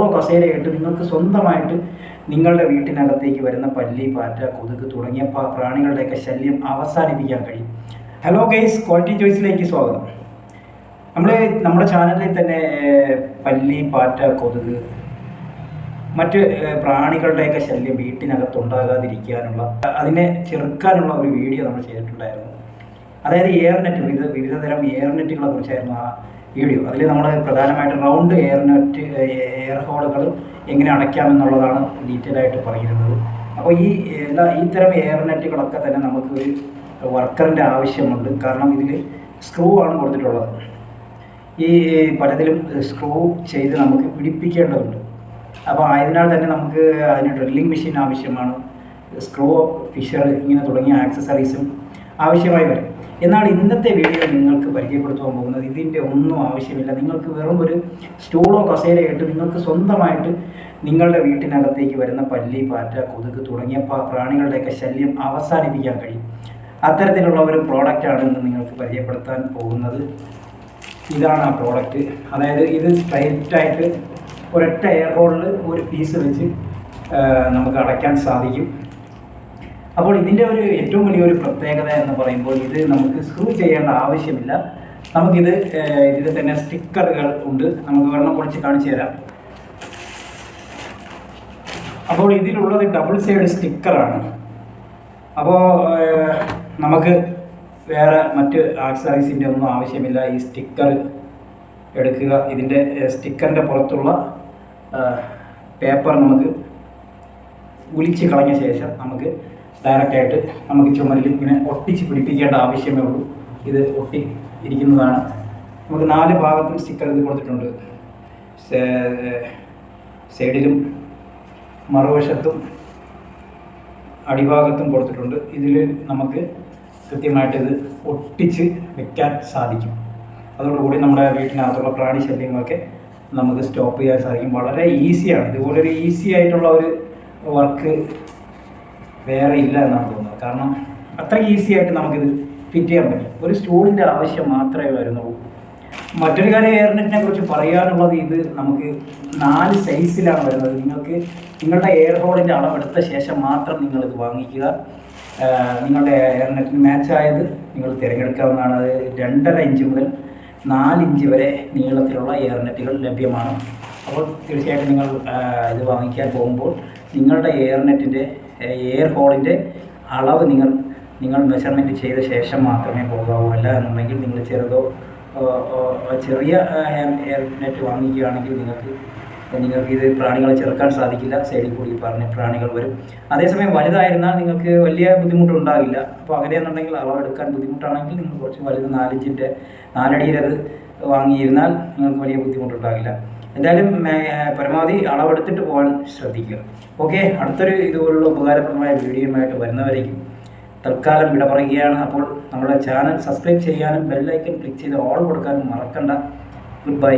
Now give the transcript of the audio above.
സ്റ്റൂളോ കസേരയായിട്ട് നിങ്ങൾക്ക് സ്വന്തമായിട്ട് നിങ്ങളുടെ വീട്ടിനകത്തേക്ക് വരുന്ന പല്ലി പാറ്റ കൊതുക് തുടങ്ങിയ പ്രാണികളുടെയൊക്കെ ശല്യം അവസാനിപ്പിക്കാൻ കഴിയും. ഹലോ ഗൈസ് ക്വാളിറ്റി ചോയ്സിലേക്ക് സ്വാഗതം. നമ്മൾ നമ്മുടെ ചാനലിൽ തന്നെ പല്ലി പാറ്റ കൊതുക് മറ്റ് പ്രാണികളുടെയൊക്കെ ശല്യം വീട്ടിനകത്ത് ഉണ്ടാകാതിരിക്കാനുള്ള അതിനെ ചെറുക്കാനുള്ള ഒരു വീഡിയോ നമ്മൾ ചെയ്തിട്ടുണ്ടായിരുന്നു. അതായത് എയർനെറ്റ് വിവിധ വിവിധ തരം എയർ നെറ്റുകളെ കുറിച്ചായിരുന്നു ആ വീഡിയോ. അതിൽ നമ്മൾ പ്രധാനമായിട്ട് റൗണ്ട് എയർ നെറ്റ് എയർ ഹോളുകൾ എങ്ങനെ അടയ്ക്കാമെന്നുള്ളതാണ് ഡീറ്റെയിൽ ആയിട്ട് പറയുന്നത്. അപ്പോൾ ഈ എല്ലാ ഇത്തരം തരം എയർ നെറ്റുകളൊക്കെ തന്നെ നമുക്ക് ഒരു വർക്കറിന്റെ ആവശ്യമുണ്ട്. കാരണം ഇതിൽ സ്ക്രൂ ആണ് കൊടുത്തിട്ടുള്ളത്. ഈ പലതിലും സ്ക്രൂ ചെയ്ത് നമുക്ക് പിടിപ്പിക്കേണ്ടതുണ്ട്. അപ്പോൾ ആയതിനാൽ തന്നെ നമുക്ക് അതിന് ഡ്രില്ലിംഗ് മെഷീൻ ആവശ്യമാണ്. സ്ക്രൂ ഫിഷർ ഇങ്ങനെ തുടങ്ങിയ ആക്സസറീസും ആവശ്യമായി വരും. എന്നാൽ ഇന്നത്തെ വീഡിയോ നിങ്ങൾക്ക് പരിചയപ്പെടുത്താൻ പോകുന്നത് ഇതിന്റെ ഒന്നും ആവശ്യമില്ല. നിങ്ങൾക്ക് വെറും ഒരു സ്റ്റൂളോ കസേരയോ ഇട്ട് നിങ്ങൾക്ക് സ്വന്തമായിട്ട് നിങ്ങളുടെ വീട്ടിനകത്തേക്ക് വരുന്ന പല്ലി പാറ്റ കൊതുക് തുടങ്ങിയ പ്രാണികളുടെയൊക്കെ ശല്യം അവസാനിപ്പിക്കാൻ കഴിയും. അത്തരത്തിലുള്ള ഒരു പ്രോഡക്റ്റാണ് ഇന്ന് നിങ്ങൾക്ക് പരിചയപ്പെടുത്താൻ പോകുന്നത്. ഇതാണ് ആ പ്രോഡക്റ്റ് അതായത് ഇത് സ്ട്രൈറ്റായിട്ട് ഒരൊറ്റ എയർ ഹോളിൽ ഒരു പീസ് വെച്ച് നമുക്ക് അടയ്ക്കാൻ സാധിക്കും. അപ്പോൾ ഇതിന്റെ ഒരു ഏറ്റവും വലിയൊരു പ്രത്യേകത എന്ന് പറയുമ്പോൾ ഇത് നമുക്ക് സ്ക്രൂ ചെയ്യേണ്ട ആവശ്യമില്ല. നമുക്കിത് ഇതിൽ തന്നെ സ്റ്റിക്കറുകൾ ഉണ്ട്. നമുക്ക് വെള്ളം പൊളിച്ച് കാണിച്ചു തരാം. അപ്പോൾ ഇതിലുള്ളത് ഡബിൾ സൈഡ് സ്റ്റിക്കറാണ് അപ്പോൾ നമുക്ക് വേറെ മറ്റ് ആക്സറീസിന്റെ ഒന്നും ആവശ്യമില്ല. ഈ സ്റ്റിക്കർ എടുക്കുക. ഇതിന്റെ സ്റ്റിക്കറിന്റെ പുറത്തുള്ള പേപ്പർ നമുക്ക് ഉലിച്ച് കളഞ്ഞ ശേഷം നമുക്ക് ഡയറക്റ്റായിട്ട് നമുക്ക് ചുമരിൽ ഇങ്ങനെ ഒട്ടിച്ച് പിടിപ്പിക്കേണ്ട ആവശ്യമേ ഉള്ളൂ. ഇത് ഒട്ടി ഇരിക്കുന്നതാണ്. നമുക്ക് നാല് ഭാഗത്തും സ്റ്റിക്കർ ഇത് കൊടുത്തിട്ടുണ്ട്. സൈഡിലും മറുവശത്തും അടിഭാഗത്തും കൊടുത്തിട്ടുണ്ട്. ഇതിൽ നമുക്ക് കൃത്യമായിട്ട് ഇത് ഒട്ടിച്ച് വെക്കാൻ സാധിക്കും. അതോടുകൂടി നമ്മുടെ വീട്ടിനകത്തുള്ള പ്രാണി ശല്യങ്ങളൊക്കെ നമുക്ക് സ്റ്റോപ്പ് ചെയ്യാൻ സാധിക്കും. വളരെ ഈസിയാണ് ഇതുപോലൊരു ഈസി ആയിട്ടുള്ള ഒരു വർക്ക് വേറെ ഇല്ല എന്നാണ് തോന്നുന്നത്. കാരണം അത്ര ഈസി ആയിട്ട് നമുക്കിത് ഫിറ്റ് ചെയ്യാൻ പറ്റും. ഒരു സ്റ്റൂളിന്റെ ആവശ്യം മാത്രമേ വരുന്നുള്ളൂ. മറ്റൊരു കാര്യം എയർനെറ്റിനെ കുറിച്ച് പറയാനുള്ളത് ഇത് നമുക്ക് നാല് സൈസിലാണ് വരുന്നത്. നിങ്ങൾക്ക് നിങ്ങളുടെ എയർ ഹോളിന്റെ അളവെടുത്ത ശേഷം മാത്രം നിങ്ങൾ ഇത് വാങ്ങിക്കുക. നിങ്ങളുടെ എയർനെറ്റിന് മാച്ച് ആയത് നിങ്ങൾ തിരഞ്ഞെടുക്കാവുന്നതാണ്. അത് രണ്ടര ഇഞ്ച് മുതൽ നാല് ഇഞ്ച് വരെ നീളത്തിലുള്ള എയർനെറ്റുകൾ ലഭ്യമാണ്. അപ്പോൾ തീർച്ചയായിട്ടും നിങ്ങൾ ഇത് വാങ്ങിക്കാൻ പോകുമ്പോൾ നിങ്ങളുടെ എയർനെറ്റിന്റെ എയർ ഹോളിന്റെ അളവ് നിങ്ങൾ നിങ്ങൾ മെഷർമെന്റ് ചെയ്ത ശേഷം മാത്രമേ പോകാവൂ. അല്ല എന്നുണ്ടെങ്കിൽ നിങ്ങൾ ചെറുതോ ചെറിയ എയർ നെറ്റ് വാങ്ങിക്കുകയാണെങ്കിൽ നിങ്ങൾക്ക് നിങ്ങൾക്ക് ഇത് പ്രാണികളെ ചെറുക്കാൻ സാധിക്കില്ല. സൈഡിൽ കൂടി പറഞ്ഞ പ്രാണികൾ വരും. അതേസമയം വലുതായിരുന്നാൽ നിങ്ങൾക്ക് വലിയ ബുദ്ധിമുട്ടുണ്ടാകില്ല അപ്പോൾ അങ്ങനെയെന്നുണ്ടെങ്കിൽ അളവെടുക്കാൻ ബുദ്ധിമുട്ടാണെങ്കിൽ നിങ്ങൾ കുറച്ച് വലുത് നാലിഞ്ചിന്റെ നാലടിയിലത് വാങ്ങിയിരുന്നാൽ നിങ്ങൾക്ക് വലിയ ബുദ്ധിമുട്ടുണ്ടാകില്ല എന്തായാലും പരമാവധി അളവെടുത്തിട്ട് പോകാൻ ശ്രദ്ധിക്കുക. ഓക്കെ? അടുത്തൊരു ഇതുപോലുള്ള ഉപകാരപ്രദമായ വീഡിയോയുമായിട്ട് വരുന്നവരേക്കും തൽക്കാലം വിട പറയുകയാണ്. അപ്പോൾ നമ്മുടെ ചാനൽ സബ്സ്ക്രൈബ് ചെയ്യാനും ബെല്ലൈക്കൻ ക്ലിക്ക് ചെയ്ത് ഓൾ കൊടുക്കാനും മറക്കണ്ട. Good bye